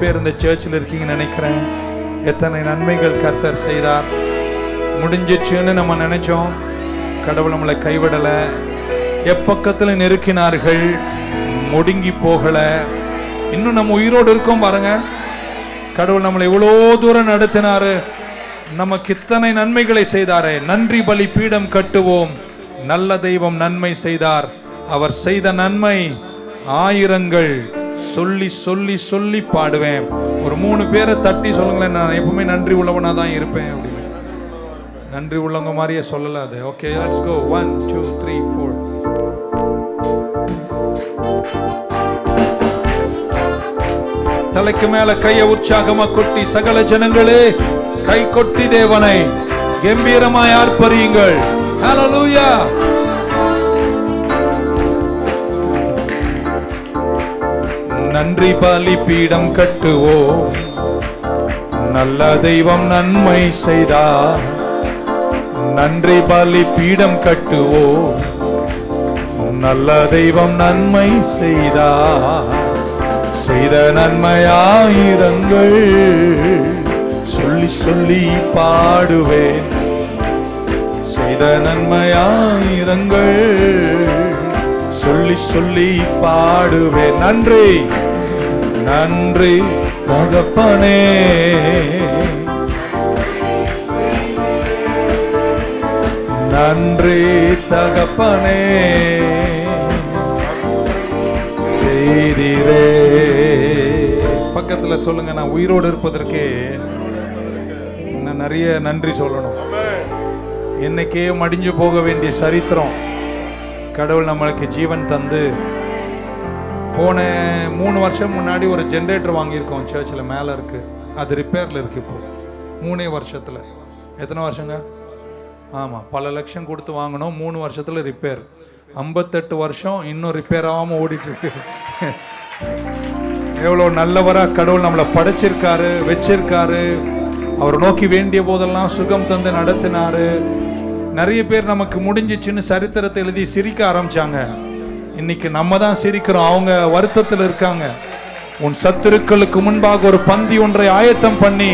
பேர் இந்த சர்ச்சில் இருக்கீங்கன்னு நினைக்கிறேன். எத்தனை நன்மைகள் கர்த்தர் செய்தார். முடிஞ்சிச்சுன்னு நம்ம நினைச்சோம். கடவுள் நம்மளை கைவிடலை. எப்பக்கத்தில் நெருக்கினார்கள் முடுங்கி போகலை. இன்னும் நம்ம உயிரோடு இருக்கோம் பாருங்க. கடவுள் நம்மளை இவ்வளோ தூரம் நடத்தினாரு. நமக்கு இத்தனை நன்மைகளை செய்தாரே. நன்றி பலி பீடம் கட்டுவோம். நல்ல தெய்வம் நன்மை செய்தார். அவர் செய்த நன்மை ஆயிரங்கள். சொல்லி சொல்லி சொல்லி பாடுவேன். ஒரு மூணு பேரை தட்டி சொல்லுங்களேன் நான் எப்பவுமே நன்றி உள்ளவனா தான் இருப்பேன் அப்படின்னு. நன்றி உள்ளவங்க மாதிரியே சொல்லல அது. Okay let's go one two three four தலைக்கு மேல கைய உற்சாகமா கொட்டி சகல ஜனங்களே கை கொட்டி தேவனை கம்பீரமாய் ஆர்ப்பரியுங்கள். ஹalleluya நன்றி பாலி பீடம் கட்டுவோம். நல்ல தெய்வம் நன்மை செய்தா நன்றி பாலி பீடம் கட்டுவோம். நல்ல தெய்வம் நன்மை செய்தா செய்த நன்மையாயிரங்கள் சொல்லி சொல்லி பாடுவேன். செய்த நன்மையாயிரங்கள் சொல்லி சொல்லி பாடுவேன். நன்றி. நன்றி தகப்பனே. நன்றி தகப்பனே. செய்திரே. பக்கத்தில் சொல்லுங்க நான் உயிரோடு இருப்பதற்கே இன்னும் நிறைய நன்றி சொல்லணும். என்னைக்கே மடிஞ்சு போக வேண்டிய சரித்திரம் கடவுள் நம்மளுக்கு ஜீவன் தந்து போன மூணு வருஷம் முன்னாடி ஒரு ஜென்ரேட்டர் வாங்கியிருக்கோம் சர்ச்சில் மேலே இருக்கு. அது ரிப்பேரில் இருக்கு இப்போ. மூணே வருஷத்தில். எத்தனை வருஷங்க? ஆமாம் பல லட்சம் கொடுத்து வாங்கினோம் மூணு வருஷத்தில் ரிப்பேர் ஐம்பத்தெட்டு வருஷம் இன்னும் ரிப்பேர் ஆகாமல் ஓடிட்டுருக்கு. எவ்வளோ நல்லவராக கடவுள் நம்மளை படைச்சிருக்காரு வச்சிருக்காரு. அவர் நோக்கி வேண்டிய போதெல்லாம் சுகம் தந்து நடத்தினாரு. நிறைய பேர் நமக்கு முடிஞ்சிச்சுன்னு சரித்திரத்தை எழுதி சிரிக்க ஆரம்பிச்சாங்க. இன்னைக்கு நம்ம தான் சிரிக்கிறோம். அவங்க வருத்தத்தில் இருக்காங்க. உன் சத்துருக்களுக்கு முன்பாக ஒரு பந்தி ஒன்றை ஆயத்தம் பண்ணி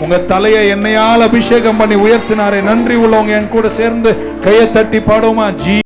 உங்க தலையை என்னையால் அபிஷேகம் பண்ணி உயர்த்தினாரே. நன்றி உள்ளவங்க என் கூட சேர்ந்து கையை தட்டி பாடுவோமா? ஜி